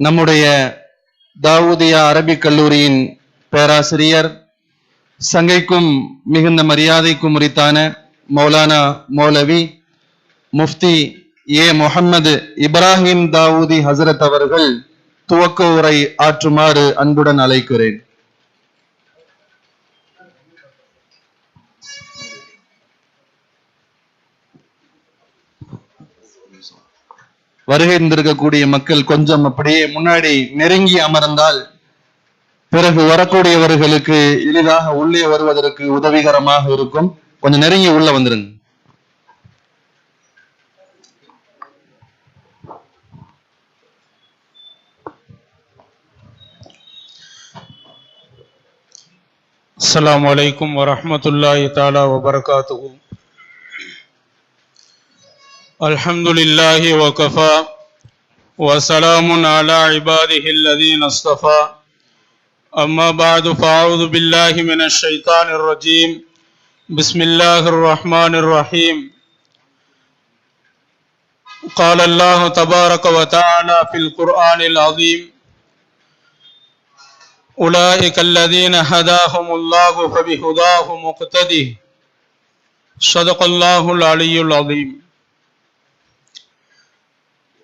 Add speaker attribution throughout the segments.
Speaker 1: நம்முடைய தாவூதியா அரபிக் கல்லூரியின் பேராசிரியர் சங்கைக்கும் மிகுந்த மரியாதைக்கும் உரித்தான மௌலானா மௌலவி முஃப்தி ஏ முகமது இப்ராஹிம் தாவூதி ஹசரத் அவர்கள் துவக்க உரை ஆற்றுமாறு அன்புடன் அழைக்கிறேன். வருகை இருந்திருக்கக்கூடிய மக்கள் கொஞ்சம் அப்படியே முன்னாடி நெருங்கி அமர்ந்தால் பிறகு வரக்கூடியவர்களுக்கு எளிதாக உள்ளே வருவதற்கு உதவிகரமாக இருக்கும். கொஞ்சம் நெருங்கி உள்ள வந்துருங்க.
Speaker 2: அஸ்லாம் வலைக்கும் வரமத்துல்லாஹி தாலா வபர்காத்து الحمد لله وكفى وسلام على عباده الذين اصطفى أما بعد فأعوذ بالله من الشيطان الرجيم بسم الله الرحمن الرحيم قال الله تبارك وتعالى في القرآن العظيم أولئك الذين هداهم الله فبهداه مقتدي صدق الله العلي العظيم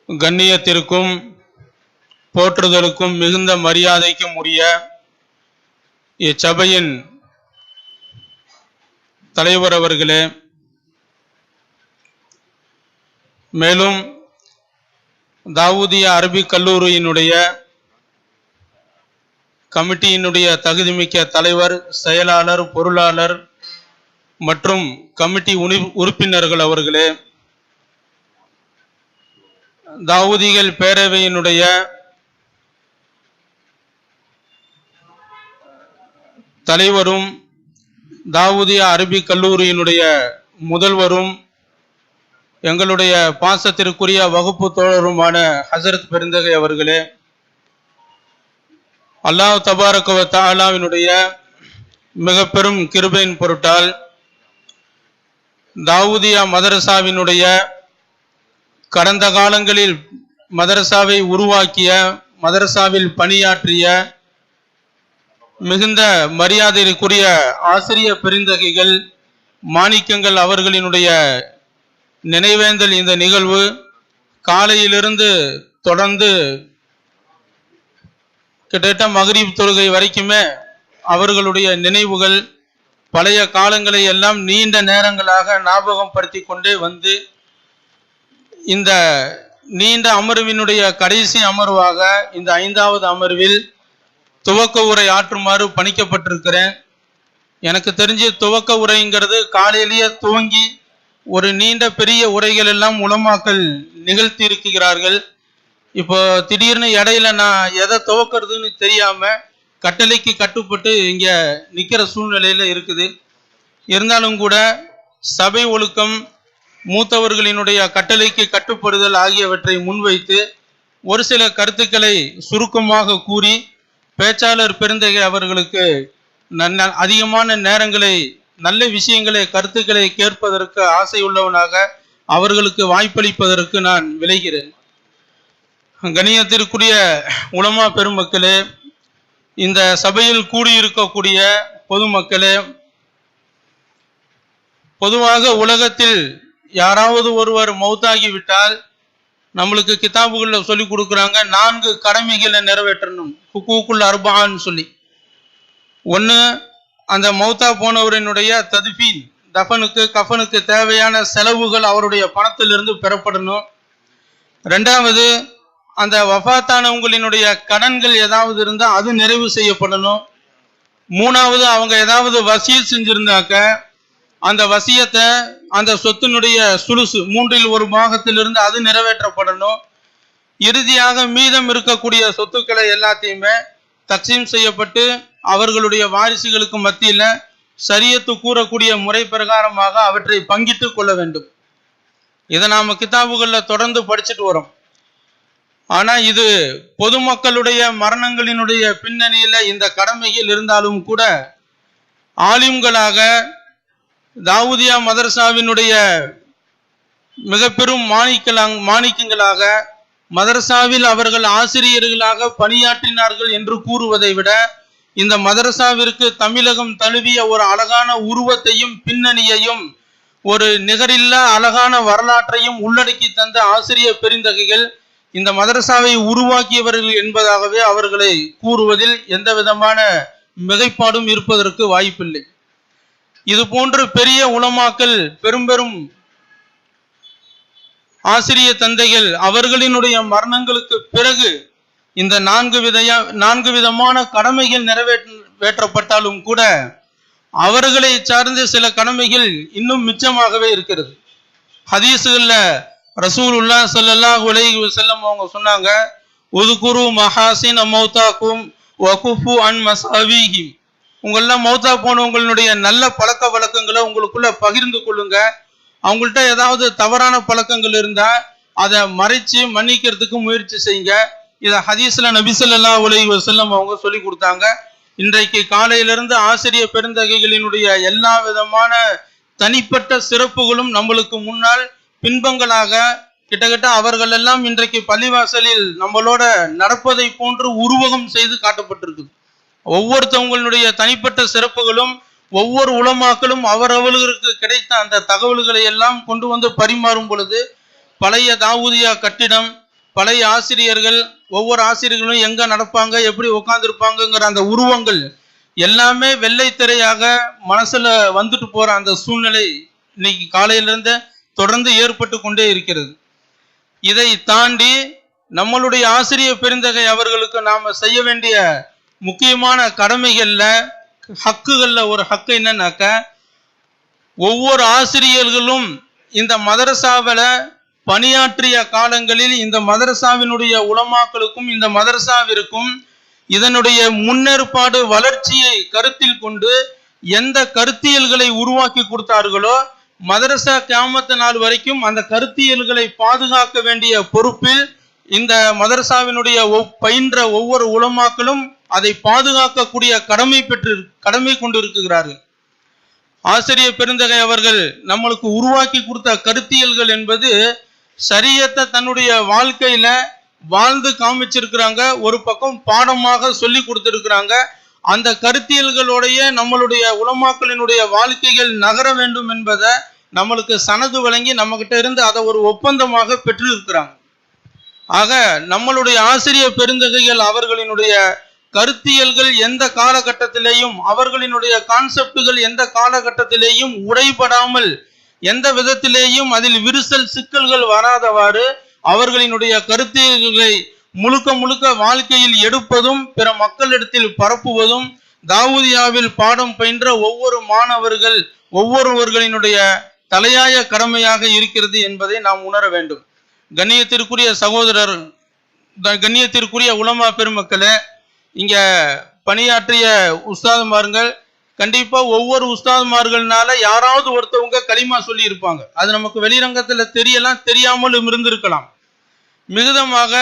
Speaker 2: கண்ணியத்திற்கும் போற்றுதலுக்கும் மிகுந்த மரியாதைக்கும் உரிய இச்சபையின் தலைவர் அவர்களே மேலும் தாவூதிய அரபிக் கல்லூரியினுடைய கமிட்டியினுடைய தகுதிமிக்க தலைவர் செயலாளர் பொருளாளர் மற்றும் கமிட்டி உறுப்பினர்கள் அவர்களே தாவூதிகள் பேரவையினுடைய தலைவரும் தாவூதிய அரபிக் கல்லூரியினுடைய முதல்வரும் எங்களுடைய பாசத்திற்குரிய வகுப்பு தோழருமான ஹசரத் பெருந்தகை அவர்களே அல்லாஹ் தபாரக வ மிக பெரும் கிருபையின் பொருட்டால் தாவூதியா மதரசாவினுடைய கடந்த காலங்களில் மதரசாவை உருவாக்கிய மதரசாவில் பணியாற்றிய மிகுந்த மரியாதைக்குரிய ஆசிரிய பெருந்தகைகள் மாணிக்கங்கள் அவர்களினுடைய நினைவேந்தல் இந்த நிகழ்வு. காலையிலிருந்து தொடர்ந்து கிட்டத்தட்ட மகரீப் தொழுகை வரைக்குமே அவர்களுடைய நினைவுகள் பழைய காலங்களை எல்லாம் நீண்ட நேரங்களாக ஞாபகம் படுத்தி கொண்டே வந்து இந்த நீண்ட அமர்வினுடைய கடைசி அமர்வாக இந்த ஐந்தாவது அமர்வில் துவக்க உரை ஆற்றுமாறு பணிக்கப்பட்டிருக்கிறேன். எனக்கு தெரிஞ்சு துவக்க உரைங்கிறது காலையிலேயே துவங்கி ஒரு நீண்ட பெரிய உரைகள் எல்லாம் உலமாக்கள் நிகழ்த்தி இருக்கிறார்கள் இப்போ திடீர்னு இடையில நான் எதை துவக்கிறதுன்னு தெரியாம கட்டளைக்கு கட்டுப்பட்டு இங்க நிக்கிற சூழ்நிலையில இருக்குது. இருந்தாலும் கூட சபை ஒழுக்கம் மூத்தவர்களினுடைய கட்டளைக்கு கட்டுப்படுதல் ஆகியவற்றை முன்வைத்து ஒரு சில கருத்துக்களை சுருக்கமாக கூறி பேச்சாளர் பெருந்தகை அவர்களுக்கு நன்ன அதிகமான நேரங்களை நல்ல விஷயங்களை கருத்துக்களை கேட்பதற்கு ஆசை உள்ளவனாக அவர்களுக்கு வாய்ப்பளிப்பதற்கு நான் விளைகிறேன் கணியத்திற்குரிய உலமா பெருமக்களே இந்த சபையில் கூடியிருக்கக்கூடிய பொதுமக்களே பொதுவாக உலகத்தில் யாராவது ஒருவர் மௌத்தாகி நம்மளுக்கு கிதாபுகளில் சொல்லி கொடுக்குறாங்க நான்கு கடமைகளை நிறைவேற்றணும். ஹுக்கூக்குள் அர்பான்னு சொல்லி. ஒன்று அந்த மௌத்தா போனவரினுடைய ததுஃபீன் தஃபனுக்கு கஃபனுக்கு தேவையான செலவுகள் அவருடைய பணத்திலிருந்து பெறப்படணும். ரெண்டாவது அந்த வஃபாத்தானவங்களினுடைய கடன்கள் ஏதாவது இருந்தால் அது நிறைவு செய்யப்படணும். மூணாவது அவங்க ஏதாவது வசியல் செஞ்சிருந்தாக்க அந்த வசியத்தை அந்த சொத்தினுடைய சுலுசு மூன்றில் ஒரு பாகத்திலிருந்து அது நிறைவேற்றப்படணும். இறுதியாக மீதம் இருக்கக்கூடிய சொத்துக்களை எல்லாத்தையுமே தக்சீம் செய்யப்பட்டு அவர்களுடைய வாரிசுகளுக்கு மத்தியில் சரியத்து கூறக்கூடிய முறை பிரகாரமாக அவற்றை பங்கிட்டு கொள்ள வேண்டும். இதை நாம் கிதாபுகளில் தொடர்ந்து படிச்சுட்டு வரோம். ஆனால் இது பொதுமக்களுடைய மரணங்களினுடைய பின்னணியில் இந்த கடமையில் இருந்தாலும் கூட ஆலிம்களாக தாவூதியா மதரசாவினுடைய மிக பெரும் மாணிக்கலாங் மாணிக்கங்களாக மதரசாவில் அவர்கள் ஆசிரியர்களாக பணியாற்றினார்கள் என்று கூறுவதை விட இந்த மதரசாவிற்கு தமிழகம் தழுவிய ஒரு அழகான உருவத்தையும் பின்னணியையும் ஒரு நிகரில்லா அழகான வரலாற்றையும் உள்ளடக்கி தந்த ஆசிரியர் பெருந்தகைகள் இந்த மதரசாவை உருவாக்கியவர்கள் என்பதாகவே அவர்களை கூறுவதில் எந்த விதமான மிகைப்பாடும் இருப்பதற்கு வாய்ப்பில்லை. இது போன்று பெரிய உலமாக்கல் பெரும் பெரும் ஆசிரிய தந்தைகள் அவர்களினுடைய மரணங்களுக்கு பிறகு இந்த நான்கு விதைய நான்கு விதமான கடமைகள் நிறைவேற்றப்பட்டாலும் கூட அவர்களை சார்ந்த சில கடமைகள் இன்னும் மிச்சமாகவே இருக்கிறது. ஹதீஸுகளில் ரசூல் உல்லா ஸல்லல்லாஹு உலகி செல்லம் அவங்க சொன்னாங்க ஒதுக்குரு மஹாசின் அமௌதாக்கும் வகுஃபு அன் மசாவிஹிம். உங்களெல்லாம் மௌத்தா போனவங்களுடைய நல்ல பழக்க வழக்கங்களை உங்களுக்குள்ள பகிர்ந்து கொள்ளுங்க. அவங்கள்ட்ட ஏதாவது தவறான பழக்கங்கள் இருந்தா அதை மறைச்சு மன்னிக்கிறதுக்கு முயற்சி செய்யுங்க. இதை ஹதீஸ்ல நபிசல்லா உலகி வசல்லம் அவங்க சொல்லி கொடுத்தாங்க. இன்றைக்கு காலையிலிருந்து ஆசிரிய பெருந்தகைகளினுடைய எல்லா விதமான தனிப்பட்ட சிறப்புகளும் நம்மளுக்கு முன்னால் பின்பங்களாக கிட்டத்தட்ட அவர்கள் எல்லாம் இன்றைக்கு பள்ளிவாசலில் நம்மளோட நடப்பதை போன்று உருவகம் செய்து காட்டப்பட்டிருக்குது. ஒவ்வொருத்தவங்களுடைய தனிப்பட்ட சிறப்புகளும் ஒவ்வொரு உலமாக்களும் அவரவர்களுக்கு கிடைத்த அந்த தகவல்களை எல்லாம் கொண்டு வந்து பரிமாறும் பொழுது பழைய தாவூதியா கட்டிடம் பழைய ஆசிரியர்கள் ஒவ்வொரு ஆசிரியர்களும் எங்க நடப்பாங்க எப்படி உட்காந்துருப்பாங்கங்கிற அந்த உருவங்கள் எல்லாமே வெள்ளை திரையாக மனசுல வந்துட்டு போற அந்த சூழ்நிலை இன்னைக்கு காலையிலிருந்து தொடர்ந்து ஏற்பட்டு கொண்டே இருக்கிறது. இதை தாண்டி நம்மளுடைய ஆசிரியர் பெருந்தகை அவர்களுக்கு நாம செய்ய வேண்டிய முக்கியமான கடமைகளில் ஹக்குகளில் ஒரு ஹக்கு என்னன்னாக்க ஒவ்வொரு ஆசிரியர்களும் இந்த மதரசாவில் பணியாற்றிய காலங்களில் இந்த மதரசாவினுடைய உலமாக்களுக்கும் இந்த மதரசாவிற்கும் இதனுடைய முன்னேற்பாடு வளர்ச்சியை கருத்தில் கொண்டு எந்த கருத்தியல்களை உருவாக்கி கொடுத்தார்களோ மதரசா கியாமத்து நாள் வரைக்கும் அந்த கருத்தியல்களை பாதுகாக்க வேண்டிய பொறுப்பில் இந்த மதரசாவினுடைய பயின்ற ஒவ்வொரு உலமாக்களும் அதை பாதுகாக்கக்கூடிய கடமை பெற்று கடமை கொண்டு இருக்கிறார்கள் ஆசிரியர் பெருந்தகை அவர்கள் நம்மளுக்கு உருவாக்கி கொடுத்த கருத்தியல்கள் என்பது சரியத்தை தன்னுடைய வாழ்க்கையில வாழ்ந்து காமிச்சிருக்கிறாங்க ஒரு பக்கம் பாடமாக சொல்லி கொடுத்திருக்கிறாங்க. அந்த கருத்தியல்களுடைய நம்மளுடைய உலமாக்களினுடைய வாழ்க்கைகள் நகர வேண்டும் என்பதை நம்மளுக்கு சனது வழங்கி நம்ம கிட்ட இருந்து அதை ஒரு ஒப்பந்தமாக பெற்றிருக்கிறாங்க. ஆக நம்மளுடைய ஆசிரியர் பெருந்தகைகள் அவர்களினுடைய கருத்தியல்கள் எந்த காலகட்டத்திலேயும் அவர்களினுடைய கான்செப்டுகள் எந்த காலகட்டத்திலேயும் உடைபடாமல் எந்த விதத்திலேயும் அதில் விரிசல் சிக்கல்கள் வராதவாறு அவர்களினுடைய கருத்தியல்களை முழுக்க முழுக்க வாழ்க்கையில் எடுப்பதும் பிற மக்களிடத்தில் பரப்புவதும் தாவூதியாவில் பாடம் பயின்ற ஒவ்வொரு மாணவர்கள் ஒவ்வொருவர்களினுடைய தலையாய கடமையாக இருக்கிறது என்பதை நாம் உணர வேண்டும். கண்ணியத்திற்குரிய சகோதரர் த- கண்ணியத்திற்குரிய உலமா பெருமக்களே இங்கே பணியாற்றிய உஸ்தாதுமார்கள் கண்டிப்பாக ஒவ்வொரு உஸ்தாதுமார்கள்னால யாராவது ஒருத்தவங்க களிமா சொல்லி இருப்பாங்க அது நமக்கு வெளிரங்கத்தில் தெரியலாம் தெரியாமலும் இருந்திருக்கலாம். மிகுதமாக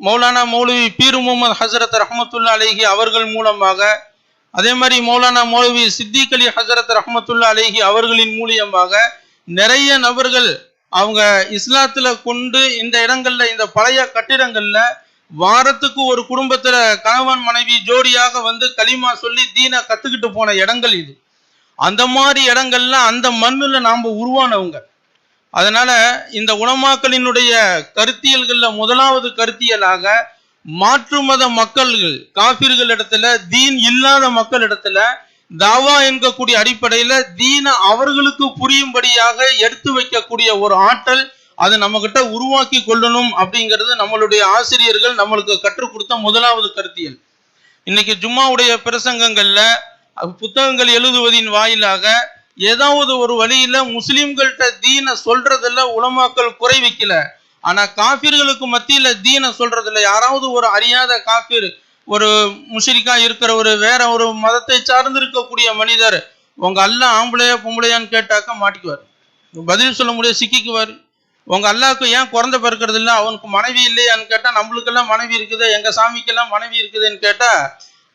Speaker 2: மௌலானா மௌலவி பீர் முகமது ஹசரத் ரஹமத்துல்லா அலேஹி அவர்கள் மூலமாக அதே மாதிரி மௌலானா மௌலவி சித்திக் அலி ஹசரத் ரஹமத்துல்லா அலேஹி அவர்களின் மூலியமாக நிறைய நபர்கள் அவங்க இஸ்லாத்துல கொண்டு இந்த இடங்கள்ல இந்த பழைய கட்டிடங்கள்ல வாரத்துக்கு ஒரு குடும்பத்துல கணவன் மனைவி ஜோடியாக வந்து களிமா சொல்லி தீனை கத்துக்கிட்டு போன இடங்கள் இது. அந்த மாதிரி இடங்கள்ல அந்த மண்ணுல நாம உருவானவங்க. அதனால இந்த உலமாக்களினுடைய கருத்தியல்கள்ல முதலாவது கருத்தியலாக மாற்று மத மக்கள்கள் காபிர்கள் இடத்துல தீன் இல்லாத மக்கள் இடத்துல தாவா என்கக்கூடிய அடிப்படையில தீன அவர்களுக்கு புரியும்படியாக எடுத்து வைக்கக்கூடிய ஒரு ஆற்றல் அது நம்ம கிட்ட உருவாக்கி கொள்ளணும் அப்படிங்கிறது நம்மளுடைய ஆசிரியர்கள் நம்மளுக்கு கற்றுக் கொடுத்த முதலாவது கருத்தியல். இன்னைக்கு ஜும்மாவுடைய பிரசங்கங்கள்ல புத்தகங்கள் எழுதுவதின் வாயிலாக ஏதாவது ஒரு வழியில முஸ்லிம்கள்ட்ட தீனை சொல்றதுல உலமாக்கள் குறை வைக்கல. ஆனா காபிர்களுக்கு மத்தியில தீனை சொல்றதுல யாராவது ஒரு அறியாத காபிர் ஒரு முஷிரிக்கா இருக்கிற ஒரு வேற ஒரு மதத்தை சார்ந்து இருக்கக்கூடிய மனிதர் உங்க அல்ல ஆம்பளையா பொம்பளையான்னு கேட்டாக்க மாட்டிக்குவார். பதில் சொல்ல முடியாது சிக்கிக்குவார். உங்க அல்லாவுக்கு ஏன் குழந்தை பிறக்கிறது இல்லை? அவனுக்கு மனைவி இல்லையான்னு கேட்டா நம்மளுக்கெல்லாம் மனைவி இருக்குது எங்க சாமிக்கெல்லாம் மனைவி இருக்குதுன்னு கேட்டா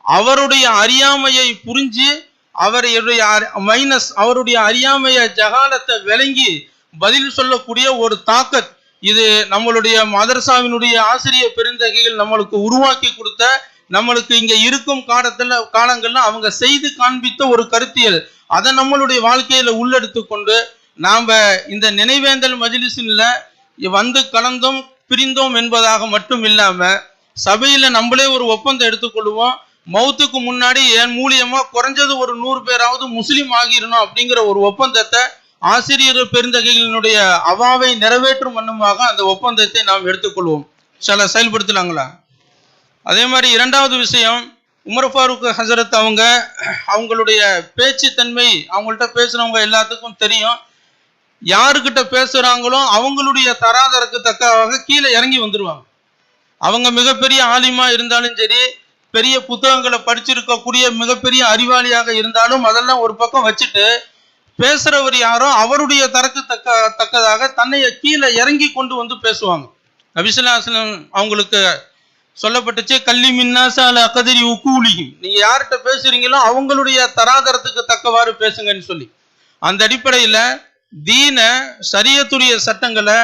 Speaker 2: அவருடைய அறியாமையை புரிஞ்சு அவருடைய மைனஸ் அவருடைய அறியாமைய ஜகாலத்தை விளங்கி பதில் சொல்லக்கூடிய ஒரு தாக்கத் இது நம்மளுடைய மதரசாவினுடைய ஆசிரியர் பெருந்தகைகள் நம்மளுக்கு உருவாக்கி கொடுத்த நம்மளுக்கு இங்க இருக்கும் காலத்துல காலங்கள்ல அவங்க செய்து காண்பித்த ஒரு கருத்தியல். அதை நம்மளுடைய வாழ்க்கையில உள்ளெடுத்து கொண்டு நாம் இந்த நினைவேந்தல் மஜ்லிஸில் வந்து கலந்தோம் பிரிந்தோம் என்பதாக மட்டும் இல்லாமல் சபையில் நம்மளே ஒரு ஒப்பந்தம் எடுத்துக்கொள்வோம். மௌத்துக்கு முன்னாடி என் மூலியமாக குறைஞ்சது ஒரு நூறு பேராவது முஸ்லீம் ஆகிடணும் அப்படிங்கிற ஒரு ஒப்பந்தத்தை ஆசிரியர் பெருந்தகைகளினுடைய அவாவை நிறைவேற்றும் வண்ணமாக அந்த ஒப்பந்தத்தை நாம் எடுத்துக்கொள்வோம். சில செயல்படுத்தலாங்களா? அதே மாதிரி இரண்டாவது விஷயம் உமர் ஃபாரூக் ஹசரத் அவங்க அவங்களுடைய பேச்சு தன்மை அவங்கள்ட்ட பேசுனவங்க எல்லாத்துக்கும் தெரியும். யாருக்கிட்ட பேசுறாங்களோ அவங்களுடைய தராதரக்கு தக்கவாக கீழே இறங்கி வந்துருவாங்க. அவங்க மிகப்பெரிய ஆலிமா இருந்தாலும் சரி பெரிய புத்தகங்களை படிச்சிருக்கக்கூடிய மிகப்பெரிய அறிவாளியாக இருந்தாலும் அதெல்லாம் ஒரு பக்கம் வச்சுட்டு பேசுறவர் யாரோ அவருடைய தரக்கு தக்க தக்கதாக தன்னை கீழே இறங்கி கொண்டு வந்து பேசுவாங்க. நபிசுல்லாஸ்லம் அவங்களுக்கு சொல்லப்பட்டுச்சு கல்லி மின்னாசால அகதிரி உக்கூலியும் நீங்க யார்கிட்ட பேசுறீங்களோ அவங்களுடைய தராதரத்துக்கு தக்கவாறு பேசுங்கன்னு சொல்லி. அந்த அடிப்படையில தீன சரியத்துடைய சட்டங்களை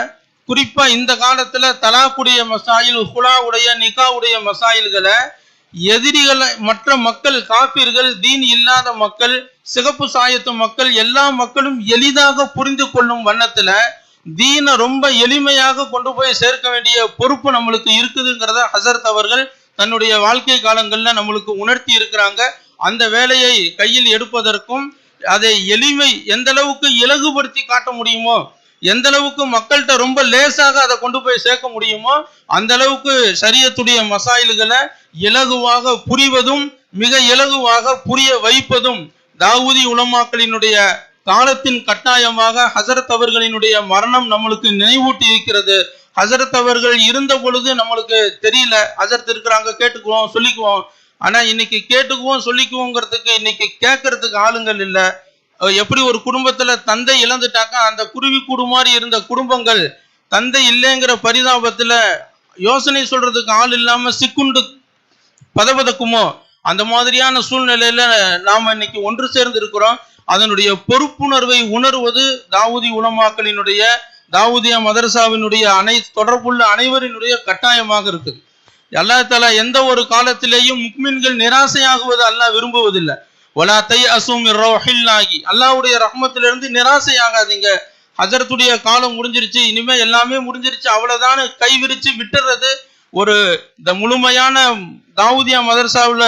Speaker 2: குறிப்பா இந்த காலத்துல தலாக்குடைய மசாயில் ஹுலாவுடைய நிகாவுடைய மசாயில்களை எதிரிகளை மற்ற மக்கள் காப்பீர்கள் தீன் இல்லாத மக்கள் சிகப்பு சாயத்து மக்கள் எல்லா மக்களும் எளிதாக புரிந்து கொள்ளும் வண்ணத்துல தீனை ரொம்ப எளிமையாக கொண்டு போய் சேர்க்க வேண்டிய பொறுப்பு நம்மளுக்கு இருக்குதுங்கிறத ஹசரத் அவர்கள் தன்னுடைய வாழ்க்கை காலங்கள்ல நம்மளுக்கு உணர்த்தி இருக்கிறாங்க. அந்த வேலையை கையில் எடுப்பதற்கும் அதை எளிமை எந்த அளவுக்கு இலகுபடுத்தி காட்ட முடியுமோ எந்த அளவுக்கு மக்கள்கிட்ட ரொம்ப லேசாக அதை கொண்டு போய் சேர்க்க முடியுமோ அந்த அளவுக்கு சரியத்துடைய மசாயில்களை இலகுவாக புரிவதும் மிக இலகுவாக புரிய வைப்பதும் தாவூதி உலமாக்களினுடைய காலத்தின் கட்டாயமாக ஹசரத் அவர்களினுடைய மரணம் நம்மளுக்கு நினைவூட்டி இருக்கிறது. ஹசரத் அவர்கள் இருந்த பொழுது நம்மளுக்கு தெரியல ஹசரத் இருக்கிறாங்க கேட்டுக்குவோம் சொல்லிக்குவோம். ஆனா இன்னைக்கு கேட்டுக்குவோம் சொல்லிக்குவோங்கிறதுக்கு இன்னைக்கு கேட்கறதுக்கு ஆளுங்கள் இல்லை. எப்படி ஒரு குடும்பத்துல தந்தை இழந்துட்டாக்கா அந்த குருவி கூடு மாதிரி இருந்த குடும்பங்கள் தந்தை இல்லைங்கிற பரிதாபத்துல யோசனை சொல்றதுக்கு ஆள் இல்லாம சிக்குண்டு பதபதக்குமோ அந்த மாதிரியான சூழ்நிலையில நாம இன்னைக்கு ஒன்று சேர்ந்து இருக்கிறோம் அதனுடைய பொறுப்புணர்வை உணர்வது தாவூதி உலமாக்களினுடைய தாவூதியா மதரசாவினுடைய அனை தொடர்புள்ள அனைவரினுடைய கட்டாயமாக இருக்குது. அல்லாஹ் எந்த ஒரு காலத்திலேயும் முக்மின்கள் நிராசையாகுவது அல்லாஹ் விரும்புவதில்லை. ஒலா தை அசும் ரோஹில்லாகி அல்லாஹ்வுடைய ரஹ்மத்திலிருந்து நிராசையாகாதீங்க. ஹஜரத்துடைய காலம் முடிஞ்சிருச்சு இனிமே எல்லாமே முடிஞ்சிருச்சு அவ்வளவுதான். கை விரிச்சு விட்டுறது ஒரு இந்த முழுமையான தாவூதியா மதர்சாவில்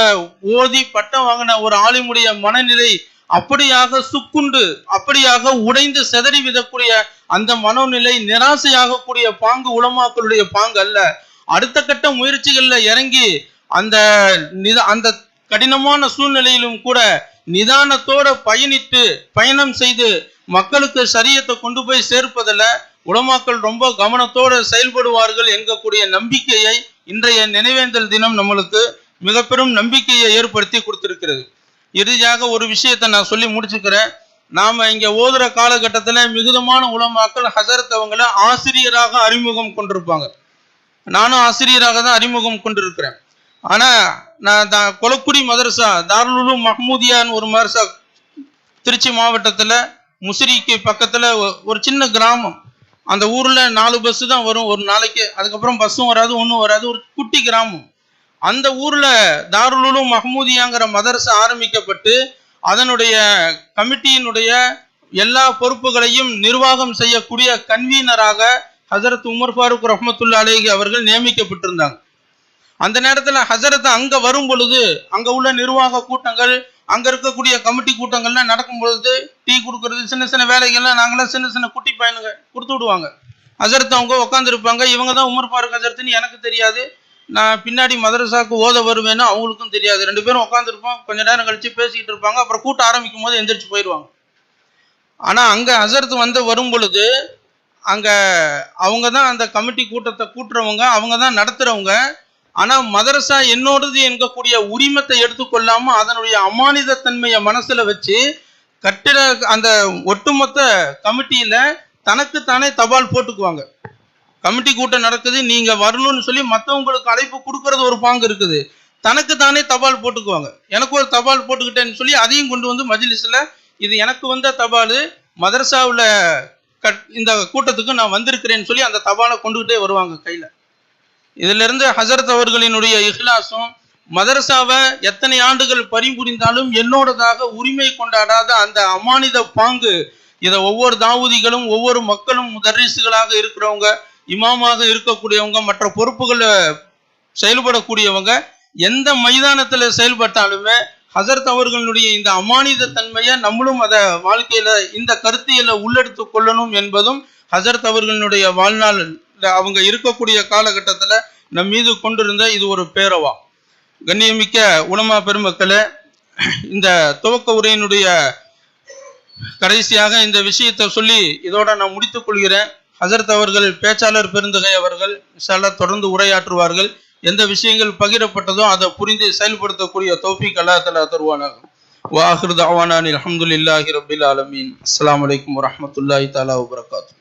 Speaker 2: ஓதி பட்டம் வாங்கின ஒரு ஆளுமுடைய மனநிலை அப்படியாக சுக்குண்டு அப்படியாக உடைந்து செதறி விதக்கூடிய அந்த மனோநிலை நிராசையாகக்கூடிய பாங்கு உலமாக்களுடைய பாங்கு அல்ல. அடுத்த கட்ட முயற்சிகள்ல இறங்கி அந்த நித- அந்த கடினமான சூழ்நிலையிலும் கூட நிதானத்தோட பயணித்து பயணம் செய்து மக்களுக்கு சரியத்தை கொண்டு போய் சேர்ப்பதில் உலமாக்கள் ரொம்ப கவனத்தோடு செயல்படுவார்கள் என்கக்கூடிய நம்பிக்கையை இன்றைய நினைவேந்தல் தினம் நம்மளுக்கு மிக பெரும் நம்பிக்கையை ஏற்படுத்தி கொடுத்திருக்கிறது. இறுதியாக ஒரு விஷயத்தை நான் சொல்லி முடிச்சுக்கிறேன். நாம இங்க ஓதுற காலகட்டத்தில் மிகுதமான உலமாக்கள் ஹசரத் அவங்கள ஆசிரியராக அறிமுகம் கொண்டிருப்பாங்க. நானும் ஆசிரியராக தான் அறிமுகம் கொண்டிருக்கிறேன். ஆனால் நான் தா- கொலக்குடி மதரசா தாருலு மஹமூதியான்னு ஒரு மதரசா திருச்சி மாவட்டத்தில் முசிறிக்கு பக்கத்தில் ஒரு சின்ன கிராமம். அந்த ஊரில் நாலு பஸ்ஸு தான் வரும். ஒரு நாளைக்கு அதுக்கப்புறம் பஸ்ஸும் வராது ஒன்றும் வராது. ஒரு குட்டி கிராமம். அந்த ஊரில் தாருல் மஹமூதியாங்கிற மதரசா ஆரம்பிக்கப்பட்டு அதனுடைய கமிட்டியினுடைய எல்லா பொறுப்புகளையும் நிர்வாகம் செய்யக்கூடிய கன்வீனராக ஹசரத் உமர் ஃபாரூக் ரஹமத்துல்லா அலேஹி அவர்கள் நியமிக்கப்பட்டிருந்தாங்க. அந்த நேரத்தில் ஹசரத் அங்கே வரும் பொழுது அங்கே உள்ள நிர்வாக கூட்டங்கள் அங்கே இருக்கக்கூடிய கமிட்டி கூட்டங்கள்லாம் நடக்கும் பொழுது டீ கொடுக்கறது சின்ன சின்ன வேலைகள்லாம் நாங்களாம் சின்ன சின்ன குட்டி பையனுங்க கொடுத்து விடுவாங்க. ஹசரத் அவங்க உட்காந்துருப்பாங்க இவங்க தான் உமர் ஃபாரூக் ஹசரத்துன்னு எனக்கு தெரியாது. நான் பின்னாடி மதரசாவுக்கு ஓத வருவேன்னு அவங்களுக்கும் தெரியாது. ரெண்டு பேரும் உட்காந்துருப்போம் கொஞ்ச நேரம் கழிச்சு பேசிக்கிட்டு இருப்பாங்க. அப்புறம் கூட்டம் ஆரம்பிக்கும் போது எந்திரிச்சு போயிடுவாங்க. ஆனால் அங்கே ஹசரத் வந்து வரும் பொழுது அங்கே அவங்க தான் அந்த கமிட்டி கூட்டத்தை கூட்டுறவங்க அவங்க தான் நடத்துகிறவங்க ஆனால் மதரசா என்னோடது என்கக்கூடிய உரிமத்தை எடுத்துக்கொள்ளாமல் அதனுடைய அமானிதத்தன்மையை மனசில் வச்சு கட்டிட அந்த ஒட்டுமொத்த கமிட்டியில் தனக்கு தானே தபால் போட்டுக்குவாங்க. கமிட்டி கூட்டம் நடக்குது நீங்கள் வரணும்னு சொல்லி மற்றவங்களுக்கு அழைப்பு கொடுக்கறது ஒரு பாங்கு இருக்குது. தனக்கு தானே தபால் போட்டுக்குவாங்க. எனக்கு ஒரு தபால் போட்டுக்கிட்டேன்னு சொல்லி அதையும் கொண்டு வந்து மஜிலிஸில் இது எனக்கு வந்த தபால் மதரசாவில் இந்த கூட்டத்துக்கு நான் வந்திருக்கிறேன்னு சொல்லி அந்த தபாலை கொண்டுகிட்டே வருவாங்க கையில். இதிலிருந்து ஹசரத் அவர்களினுடைய இஹ்லாஸும் மதரசாவை எத்தனை ஆண்டுகள் பரிபுரிந்தாலும் என்னோடதாக உரிமை கொண்டாடாத அந்த அமானித பாங்கு இதை ஒவ்வொரு தாவூதிகளும் ஒவ்வொரு மக்களும் முதரிசுகளாக இருக்கிறவங்க இமாமாக இருக்கக்கூடியவங்க மற்ற பொறுப்புகளை செயல்படக்கூடியவங்க எந்த மைதானத்தில் செயல்பட்டாலுமே ஹசரத் அவர்களுடைய இந்த அமானித தன்மையை நம்மளும் அதை வாழ்க்கையில இந்த கருத்தியலை உள்ளெடுத்து கொள்ளணும் என்பதும் ஹசரத் அவர்களுடைய வாழ்நாள் அவங்க இருக்கக்கூடிய காலகட்டத்துல நம் மீது கொண்டிருந்த இது ஒரு பேரவா. கண்ணியமிக்க உலமா பெருமக்களே இந்த துவக்க உரையினுடைய கடைசியாக இந்த விஷயத்தை சொல்லி இதோட நான் முடித்துக் கொள்கிறேன். ஹசரத் அவர்கள் பேச்சாளர் பெருந்தகை அவர்கள் சில தொடர்ந்து உரையாற்றுவார்கள். எந்த விஷயங்கள் பகிரப்பட்டதோ அதை புரிந்து செயல்படுத்தக்கூடிய தௌஃபீக் அல்லாஹ் தஆலா தருவானாக. வாஹிர் தாவானான் அலமதுல்லாஹி ரபில் ஆலமீன். அஸ்லாம் அலைக்கும் வரமத்துல்லாஹி தாலா வபரகாத்து